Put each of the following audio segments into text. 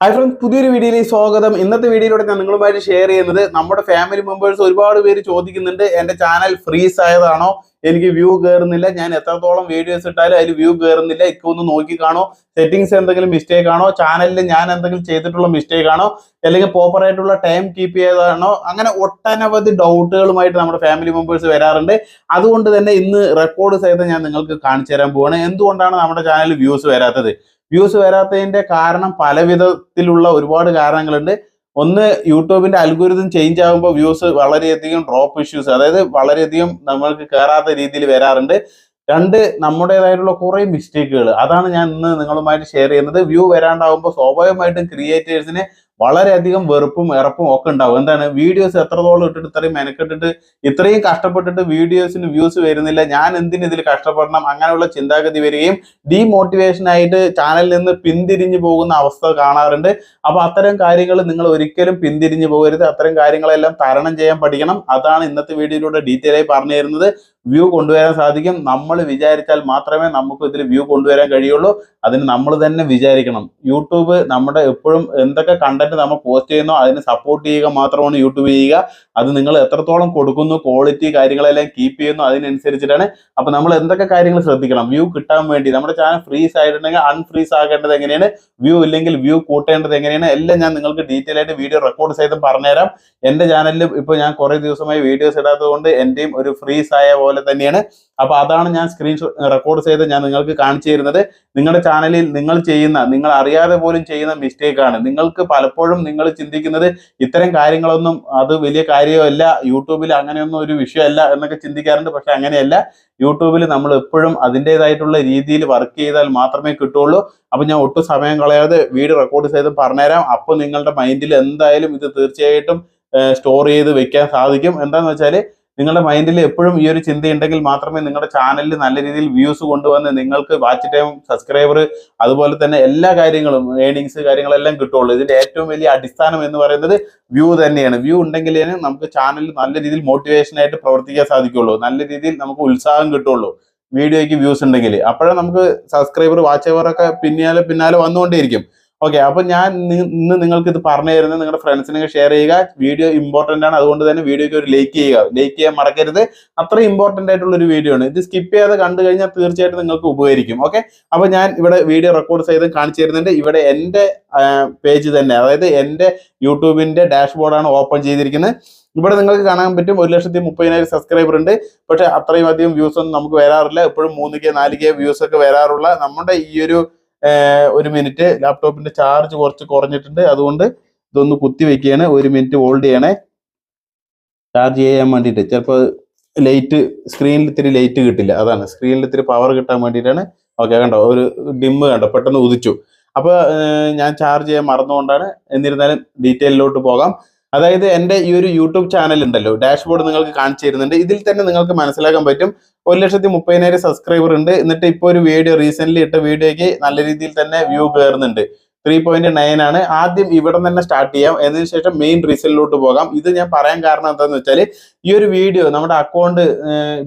Hi friends പുതിയൊരു വീഡിയോയിലേക്ക് സ്വാഗതം. ഇന്നത്തെ വീഡിയോയിലൂടെ ഞാൻ നിങ്ങളുമായിട്ട് ഷെയർ ചെയ്യുന്നത് നമ്മുടെ ഫാമിലി മെമ്പേഴ്സ് ഒരുപാട് പേര് ചോദിക്കുന്നുണ്ട് എന്റെ ചാനൽ ഫ്രീസ് ആയതാണോ? എനിക്ക് വ്യൂ കയറുന്നില്ല ഞാൻ എത്രത്തോളം വീഡിയോസ് ഇട്ടാലും അതിൽ വ്യൂ കയറുന്നില്ല ഇപ്പൊ ഒന്ന് നോക്കി കാണോ? സെറ്റിംഗ്സ് എന്തെങ്കിലും മിസ്റ്റേക്ക് ആണോ? ചാനലിൽ ഞാൻ എന്തെങ്കിലും ചെയ്തിട്ടുള്ള മിസ്റ്റേക്ക് ആണോ? അല്ലെങ്കിൽ പ്രോപ്പർ ആയിട്ടുള്ള ടൈം കീപ്പ് ചെയ്തതാണോ? അങ്ങനെ ഒട്ടനവധി ഡൗട്ടുകളുമായിട്ട് നമ്മുടെ ഫാമിലി മെമ്പേഴ്സ് വരാറുണ്ട്. അതുകൊണ്ട് തന്നെ ഇന്ന് റെക്കോർഡ് സഹിതം ഞാൻ നിങ്ങൾക്ക് കാണിച്ചു തരാൻ പോവാണ്. എന്തുകൊണ്ടാണ് നമ്മുടെ ചാനൽ വ്യൂസ് വരാത്തത്? വ്യൂസ് വരാത്തതിന്റെ കാരണം പല വിധത്തിലുള്ള ഒരുപാട് കാരണങ്ങളുണ്ട്. ഒന്ന് യൂട്യൂബിന്റെ അൽഗുരുതം ചേഞ്ച് ആകുമ്പോൾ വ്യൂസ് വളരെയധികം ഡ്രോപ്പ് ഇഷ്യൂസ് അതായത് വളരെയധികം നമ്മൾക്ക് കയറാത്ത രീതിയിൽ വരാറുണ്ട്. രണ്ട് നമ്മുടേതായിട്ടുള്ള കുറേ മിസ്റ്റേക്കുകൾ അതാണ് ഞാൻ ഇന്ന് നിങ്ങളുമായിട്ട് ഷെയർ ചെയ്യുന്നത്. വ്യൂ വരാണ്ടാവുമ്പോൾ സ്വാഭാവികമായിട്ടും ക്രിയേറ്റേഴ്സിന് വളരെയധികം വെറുപ്പും ഇറപ്പും ഒക്കെ ഉണ്ടാവും. എന്താണ്? വീഡിയോസ് എത്രത്തോളം ഇട്ടിട്ട് ഇത്രയും മെനക്കെട്ടിട്ട് ഇത്രയും കഷ്ടപ്പെട്ടിട്ട് വീഡിയോസിന് വ്യൂസ് വരുന്നില്ല. ഞാൻ എന്തിന് ഇതിൽ കഷ്ടപ്പെടണം? അങ്ങനെയുള്ള ചിന്താഗതി വരികയും ഡീമോട്ടിവേഷൻ ആയിട്ട് ചാനലിൽ നിന്ന് പിന്തിരിഞ്ഞു പോകുന്ന അവസ്ഥ കാണാറുണ്ട്. അപ്പൊ അത്തരം കാര്യങ്ങൾ നിങ്ങൾ ഒരിക്കലും പിന്തിരിഞ്ഞു പോകരുത്. അത്തരം കാര്യങ്ങളെല്ലാം തരണം ചെയ്യാൻ പഠിക്കണം. അതാണ് ഇന്നത്തെ വീഡിയോയിലൂടെ ഡീറ്റെയിൽ ആയി പറഞ്ഞു തരുന്നത് വ്യൂ കൊണ്ടുവരാൻ സാധിക്കും. നമ്മൾ വിചാരിച്ചാൽ മാത്രമേ നമുക്ക് ഇതിൽ വ്യൂ കൊണ്ടുവരാൻ കഴിയുള്ളൂ. അതിന് നമ്മൾ തന്നെ വിചാരിക്കണം. യൂട്യൂബ് നമ്മുടെ എപ്പോഴും എന്തൊക്കെ കണ്ടന്റ് നമ്മൾ പോസ്റ്റ് ചെയ്യുന്നോ അതിന് സപ്പോർട്ട് ചെയ്യുക മാത്രമാണ് യൂട്യൂബ് ചെയ്യുക. അത് നിങ്ങൾ എത്രത്തോളം കൊടുക്കുന്നു ക്വാളിറ്റി കാര്യങ്ങളെല്ലാം കീപ്പ് ചെയ്യുന്നു അതിനനുസരിച്ചിട്ടാണ്. അപ്പൊ നമ്മൾ എന്തൊക്കെ കാര്യങ്ങൾ ശ്രദ്ധിക്കണം? വ്യൂ കിട്ടാൻ വേണ്ടി. നമ്മുടെ ചാനൽ ഫ്രീസ് ആയിട്ടുണ്ടെങ്കിൽ അൺഫ്രീസ് ആകേണ്ടത് എങ്ങനെയാണ്? വ്യൂ ഇല്ലെങ്കിൽ വ്യൂ കൂട്ടേണ്ടത് എങ്ങനെയാണ്? എല്ലാം ഞാൻ നിങ്ങൾക്ക് ഡീറ്റെയിൽ ആയിട്ട് വീഡിയോ റെക്കോർഡ് സഹിതം പറഞ്ഞുതരാം. എന്റെ ചാനലിൽ ഇപ്പോൾ ഞാൻ കുറേ ദിവസമായി വീഡിയോസ് ഇടാത്തത് കൊണ്ട് എന്റെയും ഒരു ഫ്രീസ് ആയ പോലെ തന്നെയാണ്. അപ്പൊ അതാണ് ഞാൻ സ്ക്രീൻ റെക്കോർഡ് ചെയ്ത് ഞാൻ നിങ്ങൾക്ക് കാണിച്ചു തരുന്നത്. നിങ്ങളുടെ ചാനലിൽ നിങ്ങൾ ചെയ്യുന്ന നിങ്ങൾ അറിയാതെ പോലും ചെയ്യുന്ന മിസ്റ്റേക്കാണ് നിങ്ങൾക്ക് പലപ്പോഴും നിങ്ങൾ ചിന്തിക്കുന്നത് ഇത്തരം കാര്യങ്ങളൊന്നും അത് വലിയ കാര്യമല്ല യൂട്യൂബിൽ അങ്ങനെയൊന്നും ഒരു വിഷയമല്ല എന്നൊക്കെ ചിന്തിക്കാറുണ്ട് പക്ഷെ അങ്ങനെയല്ല. യൂട്യൂബിൽ നമ്മൾ എപ്പോഴും അതിന്റെതായിട്ടുള്ള രീതിയിൽ വർക്ക് ചെയ്താൽ മാത്രമേ കിട്ടുള്ളൂ അപ്പൊ ഞാൻ ഒട്ടും സമയം കളയാതെ വീഡിയോ റെക്കോർഡ് ചെയ്ത് പറഞ്ഞുതരാം. അപ്പൊ നിങ്ങളുടെ മൈൻഡിൽ എന്തായാലും ഇത് തീർച്ചയായിട്ടും സ്റ്റോർ ചെയ്ത് വെക്കാൻ സാധിക്കും. എന്താന്ന് വെച്ചാൽ നിങ്ങളുടെ മൈൻഡിൽ എപ്പോഴും ഈ ഒരു ചിന്തയുണ്ടെങ്കിൽ മാത്രമേ നിങ്ങളുടെ ചാനലിൽ നല്ല രീതിയിൽ വ്യൂസ് കൊണ്ടുവന്ന് നിങ്ങൾക്ക് വാച്ച് ടൈം സബ്സ്ക്രൈബർ അതുപോലെ തന്നെ എല്ലാ കാര്യങ്ങളും ഏണിങ്സ് കാര്യങ്ങളെല്ലാം കിട്ടുള്ളൂ ഇതിന്റെ ഏറ്റവും വലിയ അടിസ്ഥാനം എന്ന് പറയുന്നത് വ്യൂ തന്നെയാണ്. വ്യൂ ഉണ്ടെങ്കിലേ നമുക്ക് ചാനലിൽ നല്ല രീതിയിൽ മോട്ടിവേഷൻ ആയിട്ട് പ്രവർത്തിക്കാൻ സാധിക്കുള്ളൂ നല്ല രീതിയിൽ നമുക്ക് ഉത്സാഹം കിട്ടുള്ളൂ വീഡിയോയ്ക്ക് വ്യൂസ് ഉണ്ടെങ്കിൽ. അപ്പോഴേ നമുക്ക് സബ്സ്ക്രൈബർ വാച്ച് അവർ ഒക്കെ പിന്നാലെ പിന്നാലെ വന്നുകൊണ്ടേയിരിക്കും. ഓക്കെ അപ്പൊ ഞാൻ ഇന്ന് നിങ്ങൾക്ക് ഇത് പറഞ്ഞു തരുന്നത് നിങ്ങളുടെ ഫ്രണ്ട്സിനൊക്കെ ഷെയർ ചെയ്യുക. വീഡിയോ ഇമ്പോർട്ടന്റ് ആണ്. അതുകൊണ്ട് തന്നെ വീഡിയോക്ക് ഒരു ലൈക്ക് ചെയ്യുക. ലൈക്ക് ചെയ്യാൻ മറക്കരുത്. അത്ര ഇമ്പോർട്ടന്റ് ആയിട്ടുള്ള ഒരു വീഡിയോ ആണ്. ഇത് സ്കിപ്പ് ചെയ്യാതെ കണ്ടു കഴിഞ്ഞാൽ തീർച്ചയായിട്ടും നിങ്ങൾക്ക് ഉപകരിക്കും. ഓക്കെ അപ്പൊ ഞാൻ ഇവിടെ വീഡിയോ റെക്കോർഡ് ചെയ്ത് കാണിച്ചു തരുന്നുണ്ട്. ഇവിടെ എന്റെ പേജ് തന്നെ അതായത് എന്റെ യൂട്യൂബിന്റെ ഡാഷ്ബോർഡാണ് ഓപ്പൺ ചെയ്തിരിക്കുന്നത്. ഇവിടെ നിങ്ങൾക്ക് കാണാൻ പറ്റും ഒരു ലക്ഷത്തി മുപ്പതിനായിരം സബ്സ്ക്രൈബർ ഉണ്ട്. പക്ഷെ അത്രയും അധികം വ്യൂസ് ഒന്നും നമുക്ക് വരാറില്ല. എപ്പോഴും മൂന്ന് കെ നാല് കെ വ്യൂസ് ഒക്കെ വരാറുള്ള നമ്മുടെ ഈ ഒരു ഒരു മിനിറ്റ്. ലാപ്ടോപ്പിന്റെ ചാർജ് കുറച്ച് കുറഞ്ഞിട്ടുണ്ട്. അതുകൊണ്ട് ഇതൊന്ന് കുത്തി വെക്കുകയാണ്. ഒരു മിനിറ്റ് ഹോൾഡ് ചെയ്യണേ. ചാർജ് ചെയ്യാൻ വേണ്ടിയിട്ട്. ചിലപ്പോൾ ലൈറ്റ് സ്ക്രീനിൽ ഇത്തിരി ലൈറ്റ് കിട്ടില്ല. അതാണ്. സ്ക്രീനിൽ ഇത്തിരി പവർ കിട്ടാൻ വേണ്ടിയിട്ടാണ്. ഓക്കെ കണ്ടോ? ഒരു ഡിമ്മ് കണ്ടോ? പെട്ടെന്ന് ഉദിച്ചു. അപ്പോൾ ഞാൻ ചാർജ് ചെയ്യാൻ മറന്നുകൊണ്ടാണ്. എന്നിരുന്നാലും ഡീറ്റെയിലോട്ട് പോകാം. അതായത് എന്റെ ഈ ഒരു യൂട്യൂബ് ചാനൽ ഉണ്ടല്ലോ ഡാഷ്ബോർഡ് നിങ്ങൾക്ക് കാണിച്ചു തരുന്നുണ്ട്. ഇതിൽ തന്നെ നിങ്ങൾക്ക് മനസ്സിലാക്കാൻ പറ്റും ഒരു ലക്ഷത്തി മുപ്പതിനായിരം സബ്സ്ക്രൈബർ ഉണ്ട്. എന്നിട്ട് ഇപ്പോൾ ഒരു വീഡിയോ റീസെന്റ് ഇട്ട വീഡിയോയ്ക്ക് നല്ല രീതിയിൽ തന്നെ വ്യൂ കയറുന്നുണ്ട്. ത്രീ പോയിന്റ് നയൻ ആണ്. ആദ്യം ഇവിടെ തന്നെ സ്റ്റാർട്ട് ചെയ്യാം. എന്നതിന് ശേഷം മെയിൻ റീസെല്ലിലോട്ട് പോകാം. ഇത് ഞാൻ പറയാൻ കാരണം എന്താണെന്ന് വെച്ചാൽ ഈ ഒരു വീഡിയോ നമ്മുടെ അക്കൗണ്ട്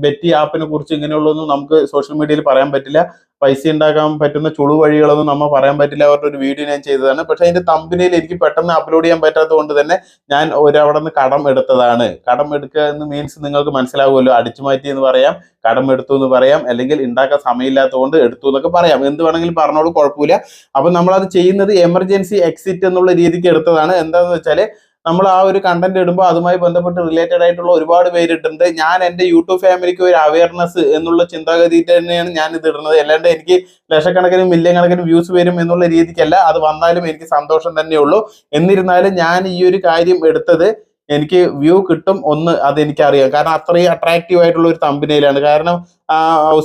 ബെറ്റി ആപ്പിനെ കുറിച്ച് ഇങ്ങനെയുള്ളതൊന്നും നമുക്ക് സോഷ്യൽ മീഡിയയിൽ പറയാൻ പറ്റില്ല. പൈസ ഉണ്ടാക്കാൻ പറ്റുന്ന ചുളു വഴികളൊന്നും നമ്മൾ പറയാൻ പറ്റില്ല അവരുടെ ഒരു വീഡിയോ ഞാൻ ചെയ്തതാണ്. പക്ഷെ അതിന്റെ തമ്പിനിയിൽ എനിക്ക് പെട്ടെന്ന് അപ്ലോഡ് ചെയ്യാൻ പറ്റാത്തത് കൊണ്ട് തന്നെ ഞാൻ ഒരവിടെ നിന്ന് കടം എടുത്തതാണ്. കടം എടുക്കുക എന്ന് മീൻസ് നിങ്ങൾക്ക് മനസ്സിലാവുമല്ലോ. അടിച്ചു മാറ്റി എന്ന് പറയാം കടം എടുത്തു എന്ന് പറയാം അല്ലെങ്കിൽ ഉണ്ടാക്കാൻ സമയമില്ലാത്തതുകൊണ്ട് എടുത്തു എന്നൊക്കെ പറയാം. എന്ത് വേണമെങ്കിലും പറഞ്ഞോളൂ കുഴപ്പമില്ല. അപ്പൊ നമ്മൾ അത് ചെയ്യുന്നത് എമർജൻസി എക്സിറ്റ് എന്നുള്ള രീതിക്ക് എടുത്തതാണ്. എന്താണെന്ന് വെച്ചാൽ നമ്മൾ ആ ഒരു കണ്ടന്റ് ഇടുമ്പോൾ അതുമായി ബന്ധപ്പെട്ട് റിലേറ്റഡ് ആയിട്ടുള്ള ഒരുപാട് പേര് ഇട്ടിട്ടുണ്ട് ഞാൻ എന്റെ യൂട്യൂബ് ഫാമിലിക്ക് ഒരു അവയർനെസ് എന്നുള്ള ചിന്താഗതി തന്നെയാണ് ഞാൻ ഇത് ഇടുന്നത്. അല്ലാണ്ട് എനിക്ക് ലക്ഷക്കണക്കിന് മില്യൺ കണക്കിന് വ്യൂസ് വരും എന്നുള്ള രീതിക്കല്ല. അത് വന്നാലും എനിക്ക് സന്തോഷം തന്നെയുള്ളൂ. എന്നിരുന്നാലും ഞാൻ ഈ ഒരു കാര്യം എടുത്തത് എനിക്ക് വ്യൂ കിട്ടും ഒന്ന് അത് എനിക്കറിയാം കാരണം അത്രയും അട്രാക്റ്റീവ് ആയിട്ടുള്ള ഒരു തമ്പിനയിലാണ് കാരണം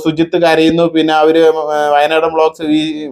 സുജിത്ത് കരയുന്നു. പിന്നെ അവർ വയനാട് ബ്ലോഗ്സ്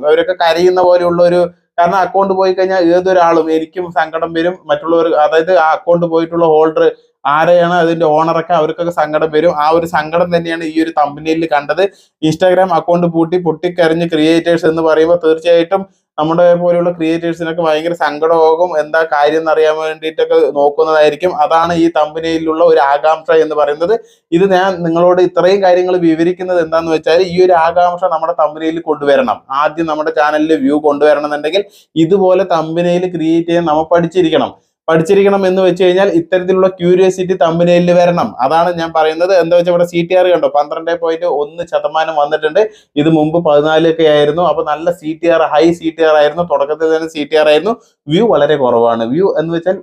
അവരൊക്കെ കരയുന്ന പോലെയുള്ള ഒരു കാരണം അക്കൗണ്ട് പോയി കഴിഞ്ഞാൽ ഏതൊരാളും എനിക്കും സങ്കടം വരും. മറ്റുള്ളവർ അതായത് ആ അക്കൗണ്ട് പോയിട്ടുള്ള ഹോൾഡർ ആരെയാണ് അതിന്റെ ഓണറൊക്കെ അവർക്കൊക്കെ സങ്കടം വരും. ആ ഒരു സങ്കടം തന്നെയാണ് ഈ ഒരു തമ്പനിയിൽ കണ്ടത്. ഇൻസ്റ്റാഗ്രാം അക്കൗണ്ട് പൂട്ടി പൊട്ടിക്കരഞ്ഞ് ക്രിയേറ്റേഴ്സ് എന്ന് പറയുമ്പോൾ തീർച്ചയായിട്ടും നമ്മുടെ പോലെയുള്ള ക്രിയേറ്റേഴ്സിനൊക്കെ ഭയങ്കര സങ്കടമാകും. എന്താ കാര്യം എന്നറിയാൻ വേണ്ടിയിട്ടൊക്കെ നോക്കുന്നതായിരിക്കും. അതാണ് ഈ തമ്പനിയിലുള്ള ഒരു ആകാംക്ഷ എന്ന് പറയുന്നത്. ഇത് ഞാൻ നിങ്ങളോട് ഇത്രയും കാര്യങ്ങൾ വിവരിക്കുന്നത് എന്താന്ന് വെച്ചാൽ ഈ ഒരു ആകാംക്ഷ നമ്മുടെ തമ്പനിയിൽ കൊണ്ടുവരണം. ആദ്യം നമ്മുടെ ചാനലിൽ വ്യൂ കൊണ്ടുവരണം എന്നുണ്ടെങ്കിൽ ഇതുപോലെ തമ്പനിയിൽ ക്രിയേറ്റ് ചെയ്യാൻ നമ്മൾ പഠിച്ചിരിക്കണം. പഠിച്ചിരിക്കണം എന്ന് വെച്ച് കഴിഞ്ഞാൽ ഇത്തരത്തിലുള്ള ക്യൂരിയോസിറ്റി തമ്പനയിൽ വരണം. അതാണ് ഞാൻ പറയുന്നത്. എന്താ വെച്ചാൽ ഇവിടെ സി ടി ആർ കണ്ടോ? പന്ത്രണ്ട് പോയിന്റ് ഒന്ന് ശതമാനം വന്നിട്ടുണ്ട്. ഇത് മുമ്പ് പതിനാലൊക്കെ ആയിരുന്നു. അപ്പൊ നല്ല C T R high C T R ആയിരുന്നു. തുടക്കത്തിൽ തന്നെ സി ടി ആർ ആയിരുന്നു. വ്യൂ വളരെ കുറവാണ്. വ്യൂ എന്ന് വെച്ചാൽ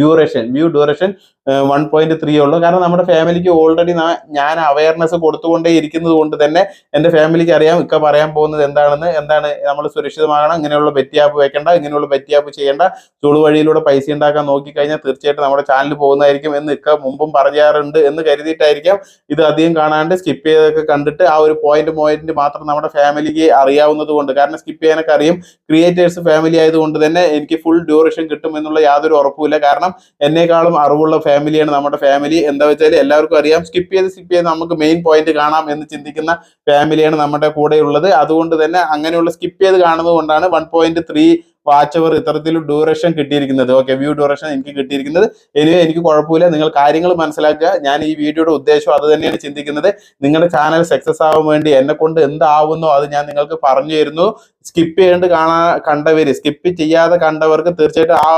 duration view duration one point three ഉള്ളൂ. കാരണം നമ്മുടെ ഫാമിലിക്ക് ഓൾറെഡി ഞാൻ അവയർനെസ് കൊടുത്തുകൊണ്ടേ ഇരിക്കുന്നത് കൊണ്ട് തന്നെ എന്റെ ഫാമിലിക്ക് അറിയാം ഇക്ക പറയാൻ പോകുന്നത് എന്താണെന്ന് എന്താണ് നമ്മൾ സുരക്ഷിതമാകണം ഇങ്ങനെയുള്ള ബെറ്റിയാപ്പ് വെക്കേണ്ട ഇങ്ങനെയുള്ള ബെറ്റിയാപ്പ് ചെയ്യേണ്ട ചുളു വഴിയിലൂടെ പൈസ ഉണ്ടാക്കാൻ നോക്കിക്കഴിഞ്ഞാൽ തീർച്ചയായിട്ടും നമ്മുടെ ചാനൽ പോകുന്നതായിരിക്കും എന്ന് ഇക്ക മുമ്പും പറയാറുണ്ട് എന്ന് കരുതിയിട്ടായിരിക്കാം. ഇത് അധികം കാണാണ്ട് സ്കിപ്പ് ചെയ്തൊക്കെ കണ്ടിട്ട് ആ ഒരു പോയിന്റ് പോയിന്റ് മാത്രം നമ്മുടെ ഫാമിലിക്ക് അറിയാവുന്നത് കൊണ്ട് കാരണം സ്കിപ്പ് ചെയ്യാനൊക്കെ അറിയും. ക്രിയേറ്റേഴ്സ് ഫാമിലി ആയതുകൊണ്ട് തന്നെ എനിക്ക് ഫുൾ ഡ്യൂറേഷൻ കിട്ടും എന്നുള്ള യാതൊരു ഉറപ്പുമില്ല കാരണം എന്നെക്കാളും അറിവുള്ള ഫാമിലിയാണ് നമ്മുടെ ഫാമിലി. എന്താ വെച്ചാൽ എല്ലാവർക്കും അറിയാം. സ്കിപ്പ് ചെയ്ത് സ്കിപ്പ് ചെയ്ത് നമുക്ക് മെയിൻ പോയിന്റ് കാണാം എന്ന് ചിന്തിക്കുന്ന ഫാമിലിയാണ് നമ്മുടെ കൂടെയുള്ളത്. അതുകൊണ്ട് തന്നെ അങ്ങനെയുള്ള സ്കിപ്പ് ചെയ്ത് കാണുന്നത് കൊണ്ടാണ് വൺ പോയിന്റ് ത്രീ വാച്ച് അവർ ഇത്തരത്തിൽ ഡ്യൂറേഷൻ കിട്ടിയിരിക്കുന്നത്. ഓക്കെ വ്യൂ ഡ്യൂറേഷൻ എനിക്ക് കിട്ടിയിരിക്കുന്നത്. എനിവേ എനിക്ക് കുഴപ്പമില്ല. നിങ്ങൾ കാര്യങ്ങൾ മനസ്സിലാക്കുക. ഞാൻ ഈ വീഡിയോയുടെ ഉദ്ദേശം അത് തന്നെയാണ് ചിന്തിക്കുന്നത്. നിങ്ങളുടെ ചാനൽ സക്സസ് ആവാൻ വേണ്ടി എന്നെ കൊണ്ട് എന്താവുന്നോ അത് ഞാൻ നിങ്ങൾക്ക് പറഞ്ഞു തരുന്നു. സ്കിപ്പ് ചെയ്യേണ്ട കാണാ കണ്ടവര് സ്കിപ്പ് ചെയ്യാതെ കണ്ടവർക്ക് തീർച്ചയായിട്ടും ആ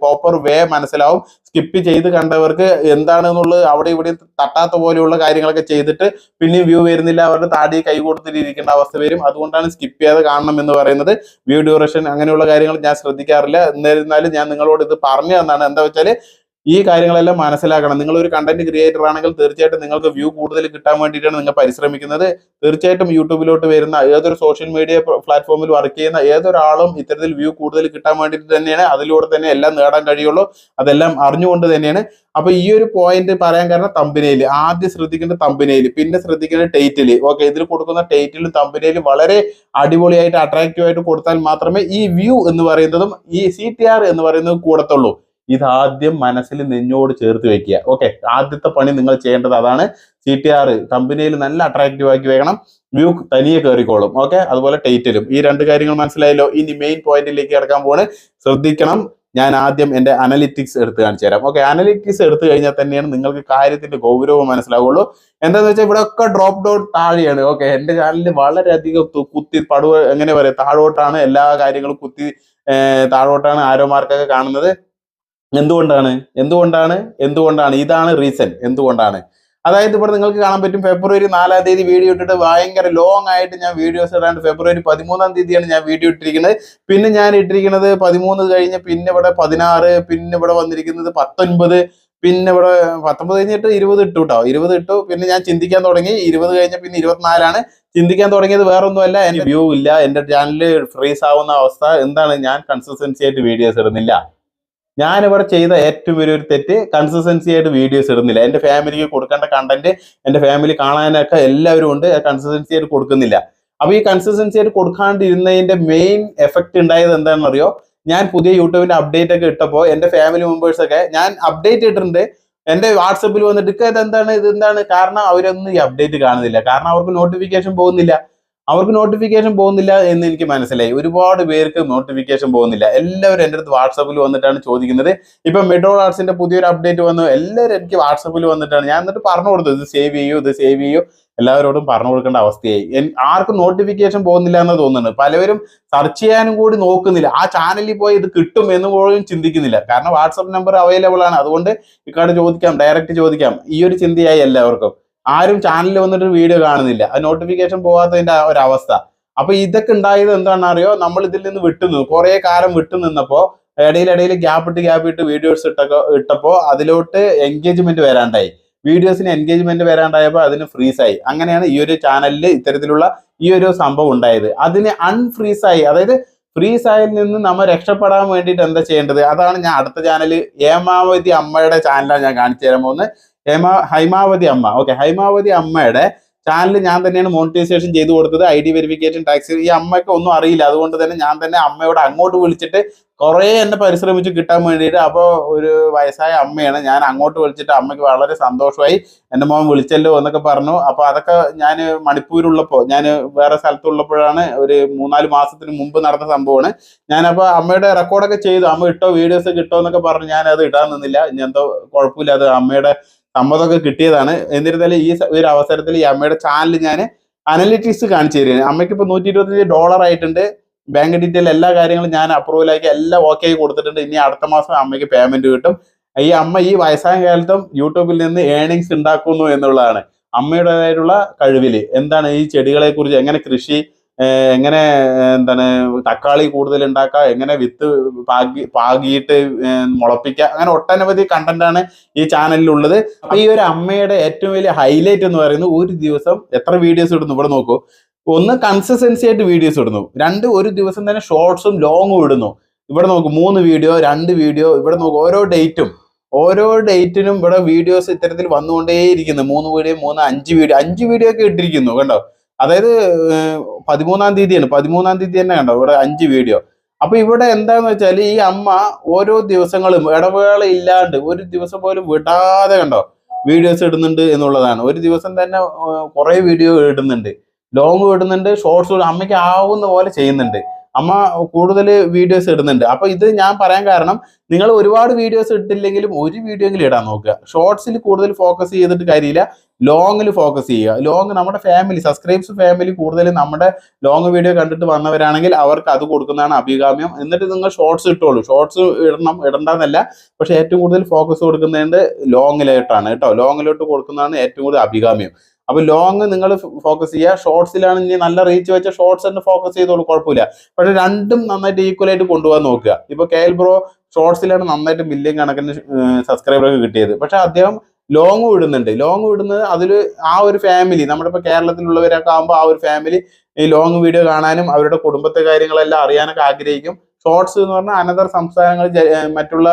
പ്രോപ്പർ വേ മനസ്സിലാവും. സ്കിപ്പ് ചെയ്ത് കണ്ടവർക്ക് എന്താണെന്നുള്ളത് അവിടെ ഇവിടെ തട്ടാത്ത പോലെയുള്ള കാര്യങ്ങളൊക്കെ ചെയ്തിട്ട് പിന്നെയും വ്യൂ വരുന്നില്ല. അവരുടെ താടി കൈ കൊടുത്തിട്ടിരിക്കേണ്ട അവസ്ഥ വരും. അതുകൊണ്ടാണ് സ്കിപ്പ് ചെയ്യാതെ കാണണം എന്ന് പറയുന്നത്. വ്യൂ ഡ്യൂറേഷൻ അങ്ങനെയുള്ള കാര്യങ്ങൾ ഞാൻ ശ്രദ്ധിക്കാറില്ല. എന്നിരുന്നാലും ഞാൻ നിങ്ങളോട് ഇത് പറഞ്ഞു തന്നാണ് എന്താ വെച്ചാൽ ഈ കാര്യങ്ങളെല്ലാം മനസ്സിലാക്കണം. നിങ്ങൾ ഒരു കണ്ടന്റ് ക്രിയേറ്റർ ആണെങ്കിൽ തീർച്ചയായിട്ടും നിങ്ങൾക്ക് വ്യൂ കൂടുതൽ കിട്ടാൻ വേണ്ടിയിട്ടാണ് നിങ്ങൾ പരിശ്രമിക്കുന്നത്. തീർച്ചയായിട്ടും യൂട്യൂബിലോട്ട് വരുന്ന ഏതൊരു സോഷ്യൽ മീഡിയ പ്ലാറ്റ്ഫോമിൽ വർക്ക് ചെയ്യുന്ന ഏതൊരാളും ഇത്തരത്തിൽ വ്യൂ കൂടുതൽ കിട്ടാൻ വേണ്ടിയിട്ട് തന്നെയാണ്. അതിലൂടെ തന്നെ എല്ലാം നേടാൻ കഴിയുള്ളൂ. അതെല്ലാം അറിഞ്ഞുകൊണ്ട് തന്നെയാണ്. അപ്പൊ ഈ ഒരു പോയിന്റ് പറയാൻ കാരണം തമ്പിനയിൽ ആദ്യം ശ്രദ്ധിക്കേണ്ട തമ്പിനയിൽ പിന്നെ ശ്രദ്ധിക്കേണ്ട ടൈറ്റിൽ ഓക്കെ ഇതിൽ കൊടുക്കുന്ന ടൈറ്റിലും തമ്പിനയിലും വളരെ അടിപൊളിയായിട്ട് അട്രാക്റ്റീവ് ആയിട്ട് കൊടുത്താൽ മാത്രമേ ഈ വ്യൂ എന്ന് പറയുന്നതും ഈ സി എന്ന് പറയുന്നതും കൂടത്തുള്ളൂ. ഇത് ആദ്യം മനസ്സിൽ നെഞ്ഞോട് ചേർത്ത് വെക്കുക. ഓക്കെ ആദ്യത്തെ പണി നിങ്ങൾ ചെയ്യേണ്ടത് അതാണ് സി ടി ആർ കമ്പനിയിൽ നല്ല അട്രാക്റ്റീവ് ആക്കി വെക്കണം. വ്യൂ തനിയെ കയറിക്കോളും ഓക്കെ അതുപോലെ ടൈറ്റിലും ഈ രണ്ട് കാര്യങ്ങൾ മനസ്സിലായല്ലോ? ഇനി മെയിൻ പോയിന്റിലേക്ക് കിടക്കാൻ പോണ് ശ്രദ്ധിക്കണം. ഞാൻ ആദ്യം എന്റെ അനലിറ്റിക്സ് എടുത്ത് കാണിച്ചു തരാം. ഓക്കെ അനലിറ്റിക്സ് എടുത്തു കഴിഞ്ഞാൽ തന്നെയാണ് നിങ്ങൾക്ക് കാര്യത്തിന്റെ ഗൗരവം മനസ്സിലാവുള്ളൂ. എന്താന്ന് വെച്ചാൽ ഇവിടെ ഒക്കെ ഡ്രോപ്പ് ഡൗൺ താഴെയാണ്. ഓക്കെ എന്റെ ചാനലിൽ വളരെയധികം കുത്തി പടുവ എങ്ങനെ പറയാം? താഴോട്ടാണ് എല്ലാ കാര്യങ്ങളും കുത്തി താഴോട്ടാണ് ആരോമാർക്കൊക്കെ കാണുന്നത്. എന്തുകൊണ്ടാണ്? എന്തുകൊണ്ടാണ്? എന്തുകൊണ്ടാണ്? ഇതാണ് റീസൺ എന്തുകൊണ്ടാണ്? അതായത് ഇവിടെ നിങ്ങൾക്ക് കാണാൻ പറ്റും ഫെബ്രുവരി നാലാം തീയതി വീഡിയോ ഇട്ടിട്ട് ഭയങ്കര ലോങ് ആയിട്ട് ഞാൻ വീഡിയോസ് ഇടാണ്ട് ഫെബ്രുവരി പതിമൂന്നാം തീയതിയാണ് ഞാൻ വീഡിയോ ഇട്ടിരിക്കുന്നത്. പിന്നെ ഞാൻ ഇട്ടിരിക്കുന്നത് പതിമൂന്ന് കഴിഞ്ഞ് പിന്നെ ഇവിടെ പതിനാറ് പിന്നെ ഇവിടെ വന്നിരിക്കുന്നത് പത്തൊൻപത് പിന്നെ ഇവിടെ പത്തൊമ്പത് കഴിഞ്ഞിട്ട് ഇരുപത് ഇട്ടു കേട്ടോ ഇരുപത് ഇട്ടു പിന്നെ ഞാൻ ചിന്തിക്കാൻ തുടങ്ങി. ഇരുപത് കഴിഞ്ഞ പിന്നെ ഇരുപത്തിനാലാണ്. ചിന്തിക്കാൻ തുടങ്ങിയത് വേറൊന്നുമല്ല. എനിക്ക് വ്യൂ ഇല്ല. എന്റെ ചാനൽ ഫ്രീസ് ആവുന്ന അവസ്ഥ. എന്താണ്? ഞാൻ കൺസിസ്റ്റൻസി ആയിട്ട് വീഡിയോസ് ഇടുന്നില്ല. ഞാൻ ചെയ്ത ഏറ്റവും വലിയൊരു തെറ്റ് കൺസിസ്റ്റൻസി ആയിട്ട് വീഡിയോസ് ഇടുന്നില്ല. എന്റെ ഫാമിലിക്ക് കൊടുക്കേണ്ട കണ്ടന്റ് എന്റെ ഫാമിലി കാണാനൊക്കെ എല്ലാവരും ഉണ്ട് കൺസിസ്റ്റൻസി ആയിട്ട് കൊടുക്കുന്നില്ല. അപ്പൊ ഈ കൺസിസ്റ്റൻസി ആയിട്ട് കൊടുക്കാണ്ടിരുന്നതിന്റെ മെയിൻ എഫക്റ്റ് ഉണ്ടായത് എന്താണെന്ന് അറിയോ ഞാൻ പുതിയ യൂട്യൂബിന്റെ അപ്ഡേറ്റ് ഒക്കെ ഇട്ടപ്പോൾ എന്റെ ഫാമിലി മെമ്പേഴ്സ് ഒക്കെ ഞാൻ അപ്ഡേറ്റ് ഇട്ടിട്ടുണ്ട്. എന്റെ വാട്സപ്പിൽ വന്നിട്ട് "ഇക്ക, ഇത് എന്താണ് ഇത് എന്താണ് കാരണം അവരൊന്നും ഈ അപ്ഡേറ്റ് കാണുന്നില്ല. കാരണം അവർക്ക് നോട്ടിഫിക്കേഷൻ പോകുന്നില്ല. അവർക്ക് നോട്ടിഫിക്കേഷൻ പോകുന്നില്ല എന്ന് എനിക്ക് മനസ്സിലായി. ഒരുപാട് പേർക്ക് നോട്ടിഫിക്കേഷൻ പോകുന്നില്ല. എല്ലാവരും എന്റെ അടുത്ത് വാട്സപ്പിൽ വന്നിട്ടാണ് ചോദിക്കുന്നത്. ഇപ്പൊ മെഡോൾ ആർട്സിന്റെ പുതിയൊരു അപ്ഡേറ്റ് വന്നു. എല്ലാവരും എനിക്ക് വാട്സപ്പിൽ വന്നിട്ടാണ്. ഞാൻ എന്നിട്ട് പറഞ്ഞു കൊടുത്തു ഇത് സേവ് ചെയ്യൂ ഇത് സേവ് ചെയ്യൂ. എല്ലാവരോടും പറഞ്ഞു കൊടുക്കേണ്ട അവസ്ഥയായി. ആർക്കും നോട്ടിഫിക്കേഷൻ പോകുന്നില്ല എന്ന് തോന്നുന്നുണ്ട് പലവരും സെർച്ച് ചെയ്യാനും കൂടി നോക്കുന്നില്ല. ആ ചാനലിൽ പോയി ഇത് കിട്ടും എന്ന് പോലും ചിന്തിക്കുന്നില്ല. കാരണം വാട്സപ്പ് നമ്പർ അവൈലബിൾ ആണ്. അതുകൊണ്ട് ഇക്കാട് ചോദിക്കാം ഡയറക്റ്റ് ചോദിക്കാം. ഈ ഒരു ചിന്തയായി എല്ലാവർക്കും. ആരും ചാനലിൽ വന്നിട്ട് വീഡിയോ കാണുന്നില്ല. അത് നോട്ടിഫിക്കേഷൻ പോകാത്തതിന്റെ ഒരവസ്ഥ. അപ്പൊ ഇതൊക്കെ ഉണ്ടായത് എന്താണെന്ന് അറിയോ? നമ്മൾ ഇതിൽ നിന്ന് വിട്ടുനിന്നു കുറെ കാലം വിട്ടു നിന്നപ്പോ ഇടയിലിടയിൽ ഗ്യാപ്പ് ഇട്ട് ഗ്യാപ്പ് ഇട്ട് വീഡിയോസ് ഇട്ടൊക്കെ ഇട്ടപ്പോ അതിലോട്ട് എൻഗേജ്മെന്റ് വരാണ്ടായി. വീഡിയോസിന് എൻഗേജ്മെന്റ് വരാണ്ടായപ്പോൾ അതിന് ഫ്രീസ് ആയി. അങ്ങനെയാണ് ഈ ഒരു ചാനലിൽ ഇത്തരത്തിലുള്ള ഈ ഒരു സംഭവം ഉണ്ടായത്. അതിന് അൺഫ്രീസ് ആയി. അതായത് ഫ്രീസ് ആയിൽ നിന്ന് നമ്മൾ രക്ഷപ്പെടാൻ വേണ്ടിയിട്ട് എന്താ ചെയ്യേണ്ടത്? അതാണ് ഞാൻ അടുത്ത ചാനൽ ഏമാവതി അമ്മയുടെ ചാനലാണ് ഞാൻ കാണിച്ചു തരാൻ പോകുന്നത്. ഹേമ ഹൈമാവതി അമ്മ. ഓക്കെ ഹൈമാവതി അമ്മയുടെ ചാനൽ ഞാൻ തന്നെയാണ് മോണിറ്റൈസേഷൻ ചെയ്തു കൊടുത്തത്. ഐ ഡി വെരിഫിക്കേഷൻ ടാക്സ് ഈ അമ്മയ്ക്ക് ഒന്നും അറിയില്ല. അതുകൊണ്ട് തന്നെ ഞാൻ തന്നെ അമ്മയോട് അങ്ങോട്ട് വിളിച്ചിട്ട് കുറേ എന്നെ പരിശ്രമിച്ച് കിട്ടാൻ വേണ്ടിയിട്ട് അപ്പോൾ ഒരു വയസ്സായ അമ്മയാണ്. ഞാൻ അങ്ങോട്ട് വിളിച്ചിട്ട് അമ്മയ്ക്ക് വളരെ സന്തോഷമായി എന്റെ മോൻ വിളിച്ചല്ലോ എന്നൊക്കെ പറഞ്ഞു. അപ്പോൾ അതൊക്കെ ഞാൻ മണിപ്പൂരുള്ളപ്പോൾ ഞാൻ വേറെ സ്ഥലത്തുള്ളപ്പോഴാണ് ഒരു മൂന്നാൽ മാസത്തിന് മുമ്പ് നടന്ന സംഭവമാണ്. ഞാനപ്പോൾ അമ്മയുടെ റെക്കോർഡൊക്കെ ചെയ്തു. അമ്മ ഇട്ടോ വീഡിയോസ് കിട്ടോ എന്നൊക്കെ പറഞ്ഞു. ഞാൻ അത് ഇടാൻ നിന്നില്ല. ഇനി എന്തോ കുഴപ്പമില്ല. അത് അമ്മയുടെ സമ്മതമൊക്കെ കിട്ടിയതാണ്. എന്നിരുന്നാലും ഈ ഒരു അവസരത്തിൽ ഈ അമ്മയുടെ ചാനൽ ഞാൻ അനലിറ്റിക്സ് കാണിച്ചു തരികയാണ് അമ്മയ്ക്ക് ഇപ്പോൾ നൂറ്റി ഇരുപത്തഞ്ച് ഡോളർ ആയിട്ടുണ്ട്. ബാങ്ക് ഡീറ്റെയിൽ എല്ലാ കാര്യങ്ങളും ഞാൻ അപ്രൂവലാക്കി എല്ലാം ഓക്കെ ആയി കൊടുത്തിട്ടുണ്ട്. ഇനി അടുത്ത മാസം അമ്മയ്ക്ക് പേയ്മെന്റ് കിട്ടും. ഈ അമ്മ ഈ വയസ്സായ കാലത്തും യൂട്യൂബിൽ നിന്ന് ഏണിങ്സ് ഉണ്ടാക്കുന്നു എന്നുള്ളതാണ്. അമ്മയുടേതായിട്ടുള്ള കഴിവിൽ. എന്താണ് ഈ ചെടികളെ കുറിച്ച് എങ്ങനെ കൃഷി എങ്ങനെ എന്താണ് തക്കാളി കൂടുതൽ ഉണ്ടാക്കുക എങ്ങനെ വിത്ത് പാകി പാകിയിട്ട് മുളപ്പിക്കുക അങ്ങനെ ഒട്ടനവധി കണ്ടന്റാണ് ഈ ചാനലിൽ ഉള്ളത് അപ്പൊ ഈ ഒരു അമ്മയുടെ ഏറ്റവും വലിയ ഹൈലൈറ്റ് എന്ന് പറയുന്നത് ഒരു ദിവസം എത്ര വീഡിയോസ് ഇടുന്നു? ഇവിടെ നോക്കൂ. ഒന്ന് കൺസിസ്റ്റൻസി ആയിട്ട് വീഡിയോസ് ഇടുന്നു. രണ്ട് ഒരു ദിവസം തന്നെ ഷോർട്സും ലോങ്ങും ഇടുന്നു. ഇവിടെ നോക്കൂ മൂന്ന് വീഡിയോ രണ്ട് വീഡിയോ ഇവിടെ നോക്കൂ ഓരോ ഡേറ്റും ഓരോ ഡേറ്റിനും ഇവിടെ വീഡിയോസ് ഇത്തരത്തിൽ വന്നുകൊണ്ടേയിരിക്കുന്നു. മൂന്ന് വീഡിയോ മൂന്ന് അഞ്ച് വീഡിയോ അഞ്ച് വീഡിയോ ഒക്കെ ഇട്ടിരിക്കുന്നു കണ്ടോ? അതായത് പതിമൂന്നാം തീയതിയാണ്. പതിമൂന്നാം തീയതി തന്നെ കണ്ടോ? ഇവിടെ അഞ്ച് വീഡിയോ. അപ്പൊ ഇവിടെ എന്താന്ന് വെച്ചാൽ ഈ അമ്മ ഓരോ ദിവസങ്ങളും ഇടവേള ഇല്ലാണ്ട് ഒരു ദിവസം പോലും വിടാതെ കണ്ടോ വീഡിയോസ് ഇടുന്നുണ്ട് എന്നുള്ളതാണ്. ഒരു ദിവസം തന്നെ കുറെ വീഡിയോ ഇടുന്നുണ്ട്. ലോങ് ഇടുന്നുണ്ട് ഷോർട്സ് അമ്മയ്ക്ക് ആവുന്ന പോലെ ചെയ്യുന്നുണ്ട്. അമ്മ കൂടുതൽ വീഡിയോസ് ഇടുന്നുണ്ട്. അപ്പൊ ഇത് ഞാൻ പറയാൻ കാരണം നിങ്ങൾ ഒരുപാട് വീഡിയോസ് ഇട്ടില്ലെങ്കിലും ഒരു വീഡിയോ എങ്കിലും ഇടാൻ നോക്കുക. ഷോർട്സിൽ കൂടുതൽ ഫോക്കസ് ചെയ്തിട്ട് കാര്യമില്ല. ലോങ്ങിൽ ഫോക്കസ് ചെയ്യുക. ലോങ് നമ്മുടെ ഫാമിലി സബ്സ്ക്രൈബ്സ് ഫാമിലി കൂടുതൽ നമ്മുടെ ലോങ് വീഡിയോ കണ്ടിട്ട് വന്നവരാണെങ്കിൽ അവർക്ക് അത് കൊടുക്കുന്നതാണ് അഭികാമ്യം. എന്നിട്ട് നിങ്ങൾ ഷോർട്സ് ഇട്ടോളൂ. ഷോർട്സ് ഇടണം ഇടണ്ടെന്നല്ല. പക്ഷെ ഏറ്റവും കൂടുതൽ ഫോക്കസ് കൊടുക്കുന്നത് ലോങ്ങിലോട്ടാണ് കേട്ടോ. ലോങ്ങിലോട്ട് കൊടുക്കുന്നതാണ് ഏറ്റവും കൂടുതൽ അഭികാമ്യം. അപ്പൊ ലോങ് നിങ്ങൾ ഫോക്കസ് ചെയ്യുക ഷോർട്സിലാണ് ഇനി നല്ല റീച്ച് വെച്ച ഷോർട്സ് തന്നെ ഫോക്കസ് ചെയ്തോളൂ കുഴപ്പമില്ല. പക്ഷെ രണ്ടും നന്നായിട്ട് ഈക്വൽ ആയിട്ട് കൊണ്ടുപോകാൻ നോക്കുക. ഇപ്പൊ കെ എൽ ബ്രോ ഷോർട്സിലാണ് നന്നായിട്ട് മില്യൺ കണക്കിന് സബ്സ്ക്രൈബറൊക്കെ കിട്ടിയത്. പക്ഷെ അദ്ദേഹം ലോങ് വിടുന്നുണ്ട്. ലോങ് വിടുന്നത് അതിൽ ആ ഒരു ഫാമിലി നമ്മുടെ ഇപ്പൊ കേരളത്തിലുള്ളവരൊക്കെ ആകുമ്പോൾ ആ ഒരു ഫാമിലി ഈ ലോങ് വീഡിയോ കാണാനും അവരുടെ കുടുംബത്തെ കാര്യങ്ങളെല്ലാം അറിയാനൊക്കെ ആഗ്രഹിക്കും. ഷോർട്സ് എന്ന് പറഞ്ഞാൽ അനന്തര സംസ്ഥാനങ്ങൾ മറ്റുള്ള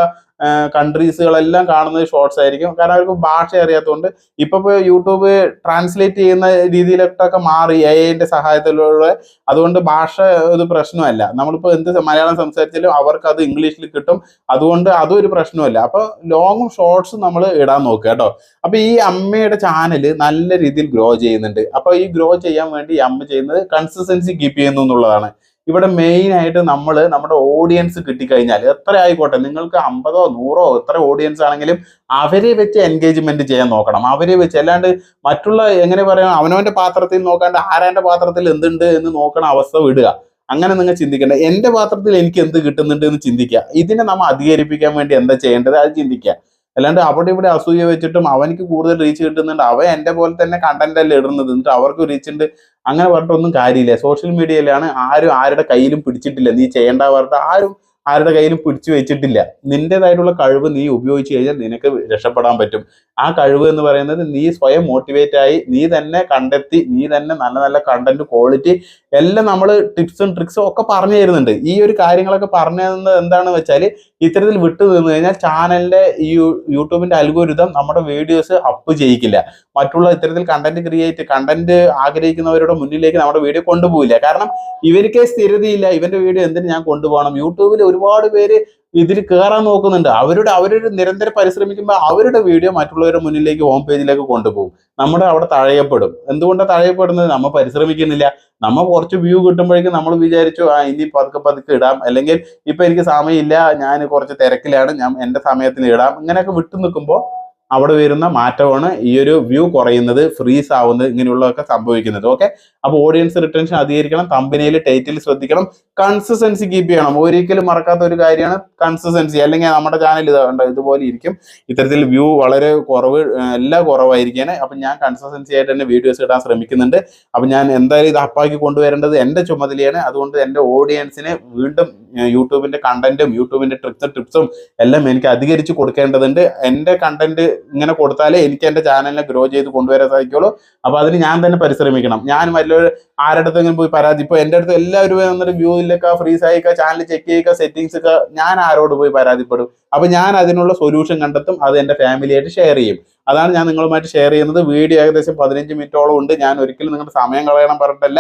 കൺട്രീസുകളെല്ലാം കാണുന്നത് ഷോർട്സ് ആയിരിക്കും. കാരണം അവർക്ക് ഭാഷ അറിയാത്തതുകൊണ്ട് ഇപ്പൊ ഇപ്പൊ യൂട്യൂബ് ട്രാൻസ്ലേറ്റ് ചെയ്യുന്ന രീതിയിലൊക്കെ മാറി എ ഐന്റെ സഹായത്തിലൂടെ. അതുകൊണ്ട് ഭാഷ ഒരു പ്രശ്നമല്ല. നമ്മളിപ്പോ എന്ത് മലയാളം സംസാരിച്ചാലും അവർക്ക് അത് ഇംഗ്ലീഷിൽ കിട്ടും. അതുകൊണ്ട് അതും ഒരു പ്രശ്നമല്ല. അപ്പോൾ ലോങ്ങും ഷോർട്സും നമ്മൾ ഇടാൻ നോക്കുക കേട്ടോ. അപ്പോൾ ഈ അമ്മയുടെ ചാനൽ നല്ല രീതിയിൽ ഗ്രോ ചെയ്യുന്നുണ്ട്. അപ്പോൾ ഈ ഗ്രോ ചെയ്യാൻ വേണ്ടി അമ്മ ചെയ്യുന്നത് കൺസിസ്റ്റൻസി കീപ്പ് ചെയ്യുന്നു എന്നുള്ളതാണ്. ഇവിടെ മെയിൻ ആയിട്ട് നമ്മൾ നമ്മുടെ ഓഡിയൻസ് കിട്ടിക്കഴിഞ്ഞാൽ എത്ര ആയിക്കോട്ടെ നിങ്ങൾക്ക് അമ്പതോ നൂറോ എത്ര ഓഡിയൻസ് ആണെങ്കിലും അവരെ വെച്ച് എൻഗേജ്മെന്റ് ചെയ്യാൻ നോക്കണം. അവരെ വെച്ച് അല്ലാണ്ട് മറ്റുള്ള എങ്ങനെ പറയണം അവനവന്റെ പാത്രത്തിൽ നോക്കാണ്ട് ആരാന്റെ പാത്രത്തിൽ എന്തുണ്ട് എന്ന് നോക്കണ അവസ്ഥ വിടുക. അങ്ങനെ നിങ്ങൾ ചിന്തിക്കേണ്ട. എന്റെ പാത്രത്തിൽ എനിക്ക് എന്ത് കിട്ടുന്നുണ്ട് എന്ന് ചിന്തിക്കുക. ഇതിനെ നമ്മൾ അധികരിപ്പിക്കാൻ വേണ്ടി എന്താ ചെയ്യേണ്ടത്? അത് ചിന്തിക്കുക. അല്ലാണ്ട് അവിടെ ഇവിടെ അസൂയ വെച്ചിട്ടും അവനിക്ക് കൂടുതൽ റീച്ച് കിട്ടുന്നുണ്ട്. അവൻ എന്റെ പോലെ തന്നെ കണ്ടന്റ് അല്ലേ ഇടുന്നത്. എന്നിട്ട് അവർക്ക് റീച്ച് ഉണ്ട്. അങ്ങനെ പറഞ്ഞിട്ടൊന്നും കാര്യമില്ല. സോഷ്യൽ മീഡിയയിലാണ് ആരും ആരുടെ കയ്യിലും പിടിച്ചിട്ടില്ല. നീ ചെയ്യേണ്ട പറഞ്ഞിട്ട് ആരും ആരുടെ കയ്യിലും പിടിച്ചു വെച്ചിട്ടില്ല. നിന്റേതായിട്ടുള്ള കഴിവ് നീ ഉപയോഗിച്ച് കഴിഞ്ഞാൽ നിനക്ക് രക്ഷപ്പെടാൻ പറ്റും. ആ കഴിവ് എന്ന് പറയുന്നത് നീ സ്വയം മോട്ടിവേറ്റ് ആയി നീ തന്നെ കണ്ടെത്തി നീ തന്നെ നല്ല നല്ല കണ്ടന്റ് ക്വാളിറ്റി എല്ലാം നമ്മൾ ടിപ്സും ട്രിക്സും ഒക്കെ പറഞ്ഞു തരുന്നുണ്ട്. ഈ ഒരു കാര്യങ്ങളൊക്കെ പറഞ്ഞു തരുന്നത് എന്താണെന്ന് വെച്ചാൽ ഇത്തരത്തിൽ വിട്ടു നിന്ന് കഴിഞ്ഞാൽ ചാനലിന്റെ ഈ യൂട്യൂബിന്റെ അൽഗോരിതം നമ്മുടെ വീഡിയോസ് അപ്പ് ചെയ്യിക്കില്ല. മറ്റുള്ള ഇത്തരത്തിൽ കണ്ടന്റ് ക്രിയേറ്റ് കണ്ടന്റ് ആഗ്രഹിക്കുന്നവരുടെ മുന്നിലേക്ക് നമ്മുടെ വീഡിയോ കൊണ്ടുപോകില്ല കാരണം ഇവർക്കേ സ്ഥിരതയില്ല. ഇവന്റെ വീഡിയോ എന്തിനു ഞാൻ കൊണ്ടുപോകണം? യൂട്യൂബിൽ ഒരുപാട് പേര് ഇതിൽ കയറാൻ നോക്കുന്നുണ്ട്. അവരുടെ അവരൊരു നിരന്തരം പരിശ്രമിക്കുമ്പോൾ അവരുടെ വീഡിയോ മറ്റുള്ളവരുടെ മുന്നിലേക്ക് ഹോം പേജിലേക്ക് കൊണ്ടുപോകും. നമ്മുടെ അവിടെ തഴയപ്പെടും. എന്തുകൊണ്ടാണ് തഴയപ്പെടുന്നത്? നമ്മൾ പരിശ്രമിക്കുന്നില്ല. നമ്മൾ കുറച്ച് വ്യൂ കിട്ടുമ്പോഴേക്കും നമ്മൾ വിചാരിച്ചു ആ ഇനി പതുക്കെ പതുക്കെ ഇടാം. അല്ലെങ്കിൽ ഇപ്പം എനിക്ക് സമയമില്ല. ഞാൻ കുറച്ച് തിരക്കിലാണ്. ഞാൻ എന്റെ സമയത്തിന് ഇടാം. ഇങ്ങനെയൊക്കെ വിട്ടു നിൽക്കുമ്പോൾ അവിടെ വരുന്ന മാറ്റമാണ് ഈ ഒരു വ്യൂ കുറയുന്നത് ഫ്രീസ് ആവുന്നത് ഇങ്ങനെയുള്ളതൊക്കെ സംഭവിക്കുന്നത്. ഓക്കെ അപ്പോൾ ഓഡിയൻസ് റിട്ടൻഷൻ അധികരിക്കണം കമ്പനിയിൽ ടൈറ്റിൽ ശ്രദ്ധിക്കണം. കൺസിസ്റ്റൻസി കീപ്പ് ചെയ്യണം. ഒരിക്കലും മറക്കാത്ത ഒരു കാര്യമാണ് കൺസിസ്റ്റൻസി അല്ലെങ്കിൽ നമ്മുടെ ചാനൽ ഇത് കണ്ടോ ഇതുപോലെ ഇരിക്കും. ഇത്തരത്തിൽ വ്യൂ വളരെ കുറവ് എല്ലാം കുറവായിരിക്കാണ് അപ്പൊ ഞാൻ കൺസിസ്റ്റൻസി ആയിട്ട് തന്നെ വീഡിയോസ് ഇടാൻ ശ്രമിക്കുന്നുണ്ട്. അപ്പൊ ഞാൻ എന്തായാലും ഇത് അപ്പാക്കി കൊണ്ടുവരേണ്ടത് എന്റെ ചുമതലയാണ്. അതുകൊണ്ട് എന്റെ ഓഡിയൻസിനെ വീണ്ടും യൂട്യൂബിന്റെ കണ്ടന്റും യൂട്യൂബിന്റെ ട്രിക്സും ടിപ്സും എല്ലാം എനിക്ക് അധികരിച്ച് കൊടുക്കേണ്ടതുണ്ട്. എന്റെ കണ്ടന്റ് ഇങ്ങനെ കൊടുത്താലേ എനിക്ക് എന്റെ ചാനലിനെ ഗ്രോ ചെയ്ത് കൊണ്ടുവരാൻ സാധിക്കുള്ളൂ. അപ്പോൾ അതിന് ഞാൻ തന്നെ പരിശ്രമിക്കണം. ഞാൻ വലിയൊരു ആരുടെ അടുത്തെങ്കിലും പോയി പരാതി ഇപ്പൊ എന്റെ അടുത്ത് എല്ലാവരും വന്നിട്ട് വ്യൂ ഫ്രീസ് ആയിക്ക ചാനൽ ചെക്ക് ചെയ്യുക സെറ്റിങ്സ് ഒക്കെ ഞാൻ ആരോട് പോയി പരാതിപ്പെടും? അപ്പൊ ഞാൻ അതിനുള്ള സൊല്യൂഷൻ കണ്ടെത്തും അത് എന്റെ ഫാമിലിയായിട്ട് ഷെയർ ചെയ്യും. അതാണ് ഞാൻ നിങ്ങളുമായിട്ട് ഷെയർ ചെയ്യുന്നത്. വീഡിയോ ഏകദേശം പതിനഞ്ച് മിനിറ്റോളം ഉണ്ട്. ഞാൻ ഒരിക്കലും നിങ്ങളുടെ സമയം കളയണം പറഞ്ഞിട്ടല്ല.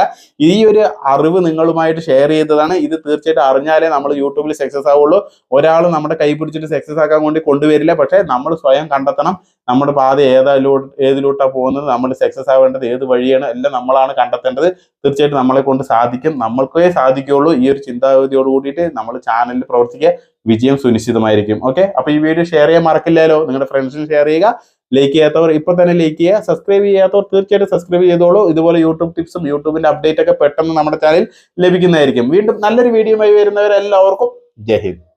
ഈ ഒരു അറിവ് നിങ്ങളുമായിട്ട് ഷെയർ ചെയ്തതാണ്. ഇത് തീർച്ചയായിട്ടും അറിഞ്ഞാലേ നമ്മൾ യൂട്യൂബിൽ സക്സസ് ആവുള്ളൂ. ഒരാൾ നമ്മുടെ കൈ പിടിച്ചിട്ട് സക്സസ് ആക്കാൻ വേണ്ടി കൊണ്ടുവരില്ല. പക്ഷേ നമ്മൾ സ്വയം കണ്ടെത്തണം. നമ്മുടെ പാത ഏതാലൂ ഏതിലൂട്ടാണ് പോകുന്നത് നമ്മൾ സക്സസ് ആവേണ്ടത് ഏത് വഴിയാണ് എല്ലാം നമ്മളാണ് കണ്ടെത്തേണ്ടത്. തീർച്ചയായിട്ടും നമ്മളെ കൊണ്ട് സാധിക്കും. നമ്മൾക്കേ സാധിക്കുകയുള്ളൂ. ഈ ഒരു ചിന്താഗതിയോട് കൂടിയിട്ട് നമ്മൾ ചാനലിൽ പ്രവർത്തിക്കുക. വിജയം സുനിശ്ചിതമായിരിക്കും. ഓക്കെ അപ്പൊ ഈ വീഡിയോ ഷെയർ ചെയ്യാൻ മറക്കില്ലല്ലോ. നിങ്ങളുടെ ഫ്രണ്ട്സിന് ഷെയർ ചെയ്യുക. ലൈക്ക് ചെയ്യാത്തവർ ഇപ്പൊ തന്നെ ലൈക്ക് ചെയ്യുക. സബ്സ്ക്രൈബ് ചെയ്യാത്തവർ തീർച്ചയായിട്ടും സബ്സ്ക്രൈബ് ചെയ്തോളൂ. ഇതുപോലെ യൂട്യൂബ് ടിപ്സും യൂട്യൂബിന്റെ അപ്ഡേറ്റ് ഒക്കെ പെട്ടെന്ന് നമ്മുടെ ചാനൽ ലഭിക്കുന്നതായിരിക്കും. വീണ്ടും നല്ലൊരു വീഡിയോയുമായി വരുന്നവരെല്ലാവർക്കും ജയ് ഹിന്ദ്.